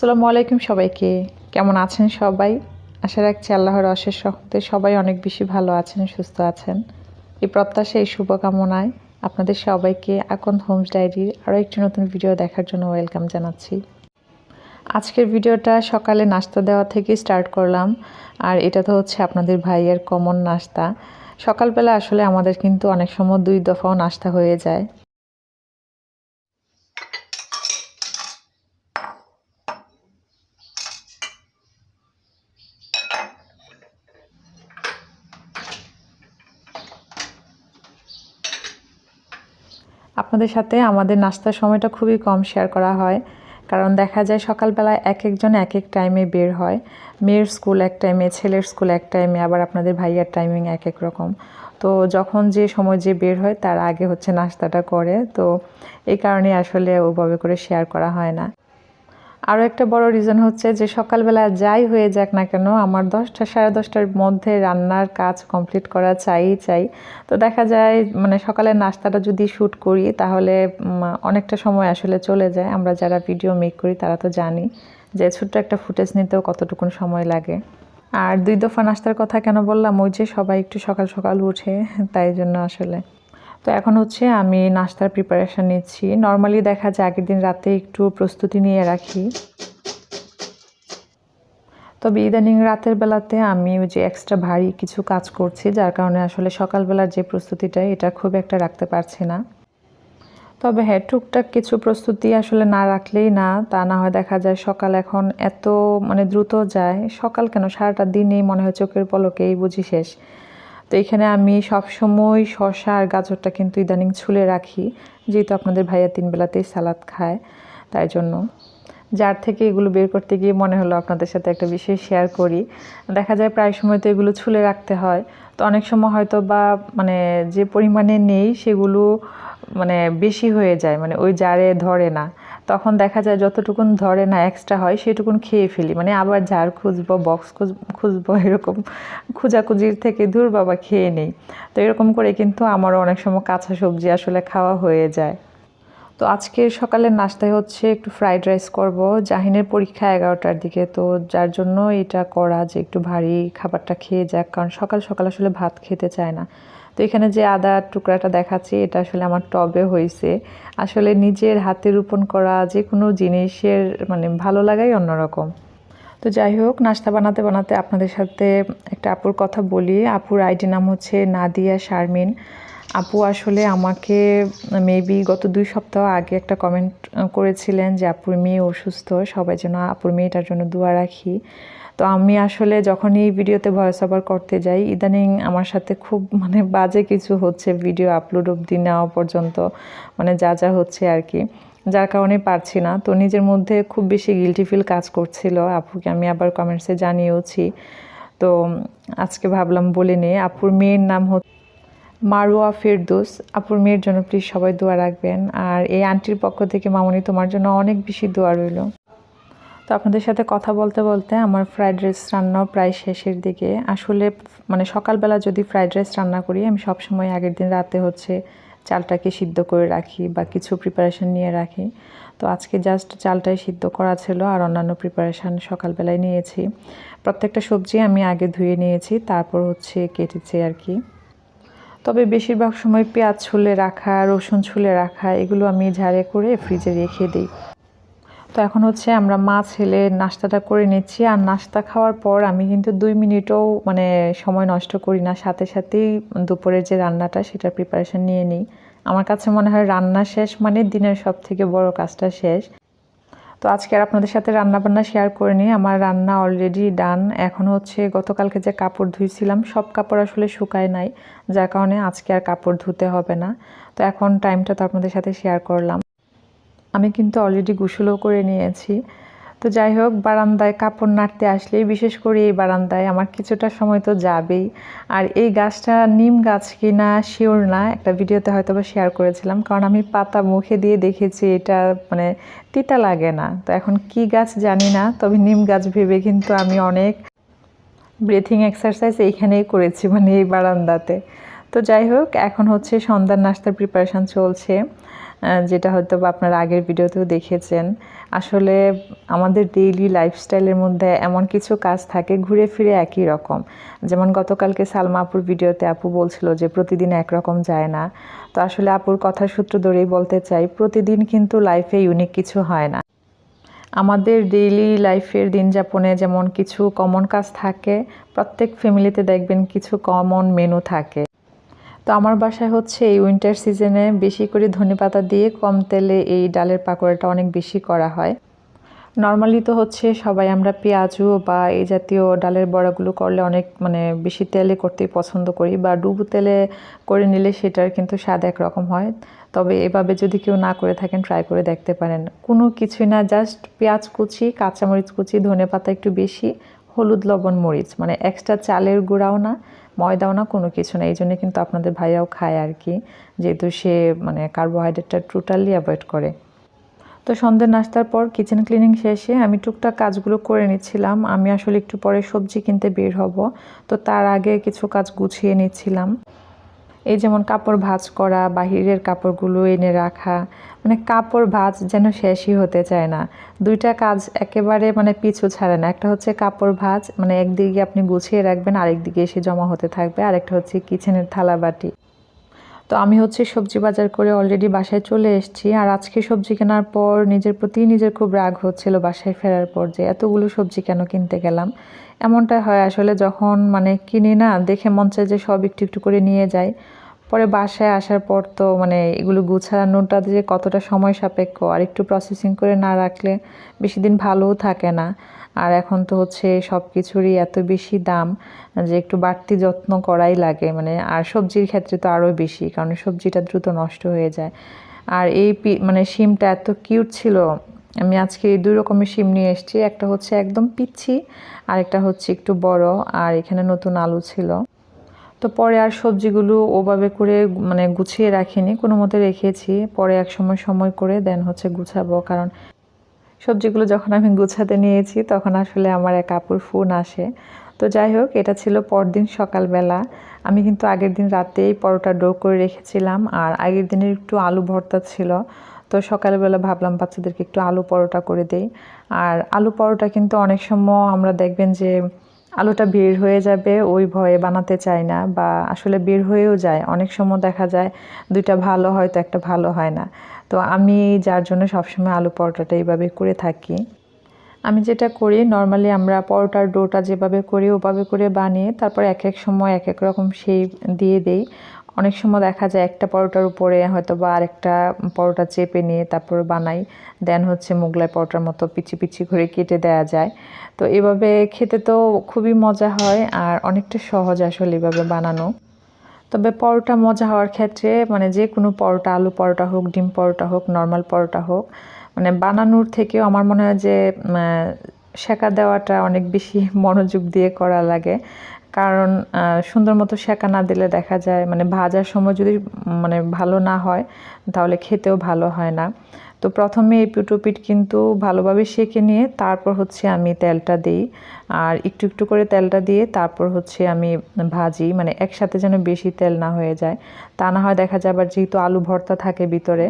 আসসালামু আলাইকুম সবাইকে। কেমন আছেন সবাই? আশা রাখছি আল্লাহর অশেষ রহমতে সবাই অনেক বেশি ভালো আছেন, সুস্থ আছেন। এই প্রত্যাশা, এই শুভকামনায় আপনাদের সবাইকে আকন হোমস ডায়েরির আরও একটি নতুন ভিডিও দেখার জন্য ওয়েলকাম জানাচ্ছি। আজকের ভিডিওটা সকালে নাস্তা দেওয়া থেকে স্টার্ট করলাম। আর এটা তো হচ্ছে আপনাদের ভাইয়ের কমন নাস্তা। সকালবেলা আসলে আমাদের কিন্তু অনেক সময় দুই দফাও নাস্তা হয়ে যায়। আপনাদের সাথে আমাদের নাস্তার সময়টা খুবই কম শেয়ার করা হয়। কারণ দেখা যায় সকালবেলায় এক একজন এক এক টাইমে বের হয়। মেয়ের স্কুল এক টাইমে ছেলের স্কুল এক টাইমে আবার আপনাদের ভাইয়ার টাইমিং এক এক রকম। তো যখন যে সময় যে বের হয়, তার আগে হচ্ছে নাস্তাটা করে। তো এই কারণে আসলে ওভাবে করে শেয়ার করা হয় না। আরও একটা বড় রিজন হচ্ছে যে সকালবেলা যাই হয়ে যাক না কেন, আমার দশটা, সাড়ে দশটার মধ্যে রান্নার কাজ কমপ্লিট করা চাই চাই। তো দেখা যায় মানে সকালের নাস্তাটা যদি শ্যুট করি, তাহলে অনেকটা সময় আসলে চলে যায়। আমরা যারা ভিডিও মেক করি, তারা তো জানি যে ছোট্ট একটা ফুটেজ নিতেও কতটুকুন সময় লাগে। আর দুই দফা নাস্তার কথা কেন বললাম? ওই যে সবাই একটু সকাল সকাল উঠে, তাই জন্য আসলে। তো এখন হচ্ছে আমি নাস্তার প্রিপারেশান নিচ্ছি। নর্মালি দেখা যায় আগের দিন রাতে একটু প্রস্তুতি নিয়ে রাখি। তবে ইদানিং রাতের বেলাতে আমি ওই যে এক্সট্রা ভারী কিছু কাজ করছি, যার কারণে আসলে সকালবেলার যে প্রস্তুতিটা, এটা খুব একটা রাখতে পারছি না। তবে হ্যাঁ টুকটাক কিছু প্রস্তুতি আসলে না রাখলেই না, তা না হয় দেখা যায় সকাল এখন এত মানে দ্রুত যায়। সকাল কেন? সারাটা দিনেই মনে হয় চোখের পলকেই বুঝি শেষ। তো এখানে আমি সবসময় শশা আর গাজরটা কিন্তু ইদানিং ছুলে রাখি, যেহেতু আপনাদের ভাইয়া তিন বেলাতেই সালাদ খায়, তাই জন্য। যার থেকে এগুলো বের করতে গিয়ে মনে হলো আপনাদের সাথে একটা বিষয় শেয়ার করি। দেখা যায় প্রায় সময় তো এগুলো ছুলে রাখতে হয়। তো অনেক সময় হয়তো বা মানে যে পরিমাণে নেই সেগুলো মানে বেশি হয়ে যায় মানে ওই জারে ধরে না। তখন দেখা যায় যতটুকুন ধরে না এক্সট্রা হয়, সেটুকুন খেয়ে ফেলি। মানে আবার ঝাড় খুঁজবো বক্স খুঁজবো, এরকম খুঁজাখুঁজির থেকে দূর বাবা খেয়ে নেই। তো এরকম করে কিন্তু আমারও অনেক সময় কাঁচা সবজি আসলে খাওয়া হয়ে যায়। তো আজকে সকালের নাস্তায় হচ্ছে একটু ফ্রাইড রাইস করব, জাহিনের পরীক্ষা এগারোটার দিকে। তো যার জন্য এটা করা যে একটু ভারী খাবারটা খেয়ে যাক, কারণ সকাল সকাল আসলে ভাত খেতে চায় না। তো এখানে যে আদা টুকরাটা দেখাচ্ছি, এটা আসলে আমার টবে হয়েছে আসলে নিজের হাতে রোপণ করা যে কোনো জিনিসের মানে ভালো লাগাই অন্যরকম। তো যাই হোক, নাস্তা বানাতে বানাতে আপনাদের সাথে একটা আপুর কথা বলি। আপুর আইডি নাম হচ্ছে নাদিয়া শারমিন। আপু আসলে আমাকে মেবি গত দুই সপ্তাহ আগে একটা কমেন্ট করেছিলেন যে, আপুর মেয়ে অসুস্থ, সবাই যেন আপুর মেয়েটার জন্য দোয়া রাখি। তো আমি আসলে যখন এই ভিডিওতে ভয়েস ওভার করতে যাই, ইদানিং আমার সাথে খুব মানে বাজে কিছু হচ্ছে ভিডিও আপলোড অবধি নেওয়া পর্যন্ত মানে যা যা হচ্ছে আর কি। যার কারণে পারছি না। তো নিজের মধ্যে খুব বেশি গিলটি ফিল কাজ করছিল। আপুকে আমি আবার কমেন্টসে জানিয়েওছি। তো আজকে ভাবলাম বলে নে, আপুর মেয়ের নাম হচ্ছে মারুয়া ফেরদোস। আপুর মেয়ের জন্য প্লিজ সবাই দোয়া রাখবেন। আর এই আন্টির পক্ষ থেকে মামনি তোমার জন্য অনেক বেশি দোয়া রইল। তো আপনাদের সাথে কথা বলতে বলতে আমার ফ্রাইড রাইস রান্নাও প্রায় শেষের দিকে। আসলে মানে সকালবেলা যদি ফ্রাইড রাইস রান্না করি, আমি সবসময় আগের দিন রাতে হচ্ছে চালটাকে সিদ্ধ করে রাখি বা কিছু প্রিপারেশন নিয়ে রাখি। তো আজকে জাস্ট চালটাই সিদ্ধ করা ছিল আর অন্যান্য প্রিপারেশান সকালবেলায় নিয়েছি। প্রত্যেকটা সবজি আমি আগে ধুয়ে নিয়েছি, তারপর হচ্ছে কেটেছি আর কি। তবে বেশিরভাগ সময় পেঁয়াজ ছুলে রাখা, রসুন ছুলে রাখা, এগুলো আমি ঝাড়ে করে ফ্রিজে রেখে দিই। তো এখন হচ্ছে আমরা মা ছেলে নাস্তাটা করে নিচ্ছি। আর নাস্তা খাওয়ার পর আমি কিন্তু দুই মিনিটও মানে সময় নষ্ট করি না। সাথে সাথেই দুপুরের যে রান্নাটা সেটার প্রিপারেশন নিয়ে নিই। আমার কাছে মনে হয় রান্না শেষ মানে দিনের সব থেকে বড় কাজটা শেষ। তো আজকে আর আপনাদের সাথে রান্না বান্না শেয়ার করে নিই। আমার রান্না অলরেডি ডান এখন হচ্ছে গতকালকে যে কাপড় ধুইছিলাম, সব কাপড় আসলে শুকায় নাই। যার কারণে আজকে আর কাপড় ধুতে হবে না। তো এখন টাইমটা তো আপনাদের সাথে শেয়ার করলাম। আমি কিন্তু অলরেডি গোসলও করে নিয়েছি। তো যাই হোক, বারান্দায় কাপড় নাড়তে আসলেই, বিশেষ করে এই বারান্দায় আমার কিছুটা সময় তো যাবেই। আর এই গাছটা নিম গাছ কি না শিওর না, একটা ভিডিওতে হয়তো বা শেয়ার করেছিলাম। কারণ আমি পাতা মুখে দিয়ে দেখেছি, এটা মানে তিতা লাগে না। তো এখন কি গাছ জানি না, তবে নিম গাছ ভেবে কিন্তু আমি অনেক ব্রেথিং এক্সারসাইজ এইখানেই করেছি মানে এই বারান্দাতে। তো যাই হোক, এখন হচ্ছে সন্ধ্যার নাস্তার প্রিপারেশান চলছে। যেটা হয়তো বা আপনারা আগের ভিডিওতেও দেখেছেন। আসলে আমাদের ডেইলি লাইফস্টাইলের মধ্যে এমন কিছু কাজ থাকে, ঘুরে ফিরে একই রকম। যেমন গতকালকে সালমা আপুর ভিডিওতে আপু বলছিল যে প্রতিদিন একরকম যায় না। তো আসলে আপুর কথা সূত্র ধরেই বলতে চাই, প্রতিদিন কিন্তু লাইফে ইউনিক কিছু হয় না। আমাদের ডেইলি লাইফের দিন যাপনে যেমন কিছু কমন কাজ থাকে, প্রত্যেক ফ্যামিলিতে দেখবেন কিছু কমন মেনু থাকে। তো আমার বাসায় হচ্ছে এই উইন্টার সিজনে বেশি করে ধনেপাতা দিয়ে কম তেলে এই ডালের পাকোড়াটা অনেক বেশি করা হয়। নর্মালি তো হচ্ছে সবাই আমরা পেঁয়াজু বা এই জাতীয় ডালের বড়াগুলো করলে অনেক মানে বেশি তেলে করতেই পছন্দ করি বা ডুবু তেলে করে নিলে সেটার কিন্তু স্বাদ একরকম হয়। তবে এভাবে যদি কেউ না করে থাকেন ট্রাই করে দেখতে পারেন। কোনো কিছুই না জাস্ট পেঁয়াজ কুচি, কাঁচামরিচ কুচি, ধনে পাতা একটু বেশি, হলুদ, লবণ, মরিচ। মানে এক্সট্রা চালের গুঁড়াও না। ময়দাও না, কোনো কিছু না। এই জন্য কিন্তু আপনাদের ভাইয়াও খায় আর কি, যেহেতু সে মানে কার্বোহাইড্রেটটা টোটালি অ্যাভয়েড করে। তো সন্ধ্যের নাস্তার পর কিচেন ক্লিনিং শেষে আমি টুকটাক কাজগুলো করে নিচ্ছিলাম। আমি আসলে একটু পরে সবজি কিনতে বের হব। তো তার আগে কিছু কাজ গুছিয়ে নিচ্ছিলাম। এই যেমন কাপড় ভাঁজ করা, বাহিরের কাপড়গুলো এনে রাখা মানে কাপড় ভাঁজ যেন শেষই হতে চায় না। দুইটা কাজ একেবারে মানে পিছু ছাড়ে না। একটা হচ্ছে কাপড় ভাঁজ মানে একদিকে আপনি গুছিয়ে রাখবেন, আরেকদিকে এসে জমা হতে থাকবে। আরেকটা হচ্ছে কিচেনের থালা বাটি। তো আমি হচ্ছে সবজি বাজার করে অলরেডি বাসায় চলে এসেছি। আর আজকে সবজি কেনার পর নিজের প্রতি নিজের খুব রাগ হচ্ছিল বাসায় ফেরার পর যে, এতগুলো সবজি কেন কিনতে গেলাম? এমনটা হয় আসলে যখন মানে কিনি না, দেখে মন চায় যে সব একটু একটু করে নিয়ে যাই। পরে বাসায় আসার পর তো মানে এগুলো গুছানোটা যে কতটা সময় সাপেক্ষ, আর একটু প্রসেসিং করে না রাখলে বেশি দিন ভালোও থাকে না। আর এখন তো হচ্ছে সব কিছুরই এত বেশি দাম যে একটু বাড়তি যত্ন করাই লাগে মানে আর সবজির ক্ষেত্রে তো আরও বেশি, কারণ সবজিটা দ্রুত নষ্ট হয়ে যায়। আর এই মানে সিমটা এত কিউট ছিল আমি আজকে দুই রকমের শিম নিয়ে এসেছি। একটা হচ্ছে একদম পিচ্ছি আর একটা হচ্ছে একটু বড়, আর এখানে নতুন আলু ছিল। তো পরে আর সবজিগুলো ওভাবে করে মানে গুছিয়ে রাখিনি, কোনো মতে রেখেছি। পরে এক সময় সময় করে দেন হচ্ছে গুছাবো, কারণ সবজিগুলো যখন আমি গুছাতে নিয়েছি, তখন আসলে আমার এক আপুর ফোন আসে। তো যাই হোক, এটা ছিল পরদিন সকালবেলা। আমি কিন্তু আগের দিন রাতেই পরোটা ডো করে রেখেছিলাম, আর আগের দিনের একটু আলু ভর্তা ছিল। তো সকালবেলা ভাবলাম বাচ্চাদেরকে একটু আলু পরোটা করে দেই। আর আলু পরোটা কিন্তু অনেক সময় আমরা দেখবেন যে আলুটা বের হয়ে যাবে, ওই ভয়ে বানাতে চাই না বা আসলে বের হয়েও যায়। অনেক সময় দেখা যায় দুইটা ভালো হয়, তো একটা ভালো হয় না। তো আমি যার জন্য সবসময় আলু পরোটাটা এইভাবে করে থাকি। আমি যেটা করি নর্মালি আমরা পরোটার ডোটা যেভাবে করি, ওভাবে করে বানিয়ে তারপর এক এক সময় এক এক রকম সেই দিয়ে দেই। অনেক সময় দেখা যায় একটা পরোটার উপরে হয়তো বা আরেকটা পরোটা চেপে নিয়ে তারপর বানাই। দেন হচ্ছে মোগলাই পরোটার মতো পিচি পিচি করে কেটে দেওয়া যায়। তো এভাবে খেতে তো খুবই মজা হয় আর অনেকটা সহজ আসলে এভাবে বানানো। তবে পরোটা মজা হওয়ার ক্ষেত্রে মানে যে কোনো পরোটা, আলু পরোটা হোক, ডিম পরোটা হোক, নর্মাল পরোটা হোক মানে বানানোর থেকেও আমার মনে হয় যে সেঁকা দেওয়াটা অনেক বেশি মনোযোগ দিয়ে করা লাগে। কারণ সুন্দর মতো সেঁকা না দিলে দেখা যায় মানে ভাজার সময় যদি মানে ভালো না হয়, তাহলে খেতেও ভালো হয় না। তো প্রথমে এই পিট কিন্তু ভালোভাবে সেঁকে নিয়ে তারপর হচ্ছে আমি তেলটা দিই। আর একটু একটু করে তেলটা দিয়ে তারপর হচ্ছে আমি ভাজি মানে একসাথে যেন বেশি তেল না হয়ে যায়। তা না হয় দেখা যায় আবার যেহেতু আলু ভর্তা থাকে ভিতরে,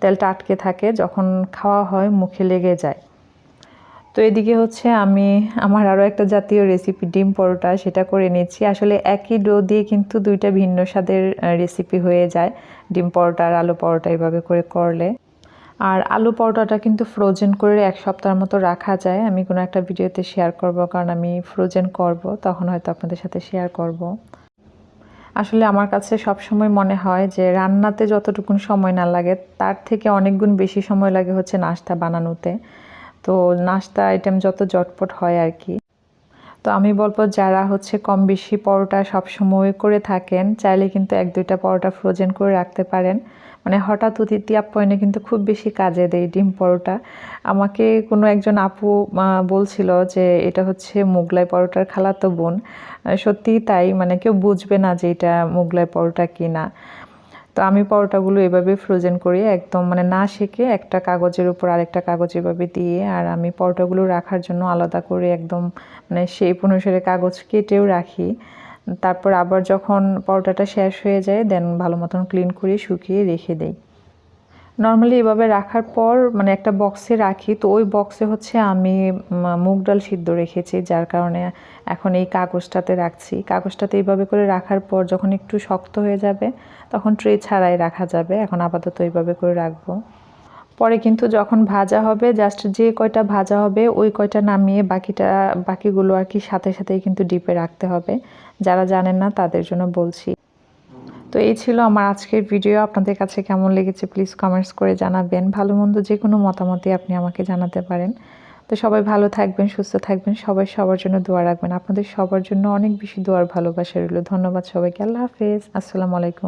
তেলটা আটকে থাকে, যখন খাওয়া হয় মুখে লেগে যায়। তো এদিকে হচ্ছে আমি আমার আরও একটা জাতীয় রেসিপি ডিম পরোটা সেটা করে নিচ্ছি। আসলে একই ডো দিয়ে কিন্তু দুইটা ভিন্ন স্বাদের রেসিপি হয়ে যায়। ডিম পরোটা আর আলু পরোটা এভাবে করে করলে। আর আলু পরোটাটা কিন্তু ফ্রোজেন করে এক সপ্তাহের মতো রাখা যায়। আমি কোনো একটা ভিডিওতে শেয়ার করব, কারণ আমি ফ্রোজেন করব, তখন হয়তো আপনাদের সাথে শেয়ার করব। আসলে আমার কাছে সব সময় মনে হয় যে রান্নাতে যতটুকুন সময় না লাগে, তার থেকে অনেক গুণ বেশি সময় লাগে হচ্ছে নাস্তা বানানোতে। তো নাস্তা আইটেম যত জটপট হয় আর কি তো আমি বলব যারা হচ্ছে কম বেশি পরোটা সবসময় করে থাকেন, চাইলে কিন্তু এক দুইটা পরোটা ফ্রোজেন করে রাখতে পারেন। মানে হঠাৎ অতিথি আপ্যায়নে কিন্তু খুব বেশি কাজে দেয় ডিম পরোটা। আমাকে কোনো একজন আপু বলছিল যে এটা হচ্ছে মোগলাই পরোটার খালাতো বোন। সত্যিই তাই মানে কেউ বুঝবে না যে এটা মোগলাই পরোটা কি না তো আমি পরোটাগুলো এভাবে ফ্রোজেন করি একদম মানে না সেকে একটা কাগজের উপর আরেকটা কাগজ এভাবে দিয়ে আর আমি পরোটাগুলো রাখার জন্য আলাদা করে একদম মানে শেপ অনুসারে কাগজ কেটেও রাখি। তারপর আবার যখন পরোটাটা শেষ হয়ে যায় দেন ভালো মতন ক্লিন করে শুকিয়ে রেখে দেই। নর্মালি এভাবে রাখার পর মানে একটা বক্সে রাখি, তো ওই বক্সে হচ্ছে আমি মুগ ডাল সিদ্ধ রেখেছি, যার কারণে এখন এই কাগজটাতে রাখছি। কাগজটাতে এইভাবে করে রাখার পর যখন একটু শক্ত হয়ে যাবে, তখন ট্রে ছাড়াই রাখা যাবে। এখন আপাতত এইভাবে করে রাখব। পরে কিন্তু যখন ভাজা হবে জাস্ট যে কয়টা ভাজা হবে, ওই কয়টা নামিয়ে বাকিটা, বাকিগুলো আর কি সাথে সাথেই কিন্তু ডিপে রাখতে হবে। যারা জানেন না, তাদের জন্য বলছি। তো এই ছিল আমার আজকের ভিডিও আপনাদের কাছে কেমন লেগেছে প্লিজ কমেন্টস করে জানাবেন। ভালো মন্দ যে কোনো মতামতই আপনি আমাকে জানাতে পারেন। তো সবাই ভালো থাকবেন, সুস্থ থাকবেন, সবাই সবার জন্য দোয়া রাখবেন। আপনাদের সবার জন্য অনেক বেশি দোয়ার ভালোবাসা রইল। ধন্যবাদ সবাইকে। আল্লাহ হাফেজ। আসসালামু আলাইকুম।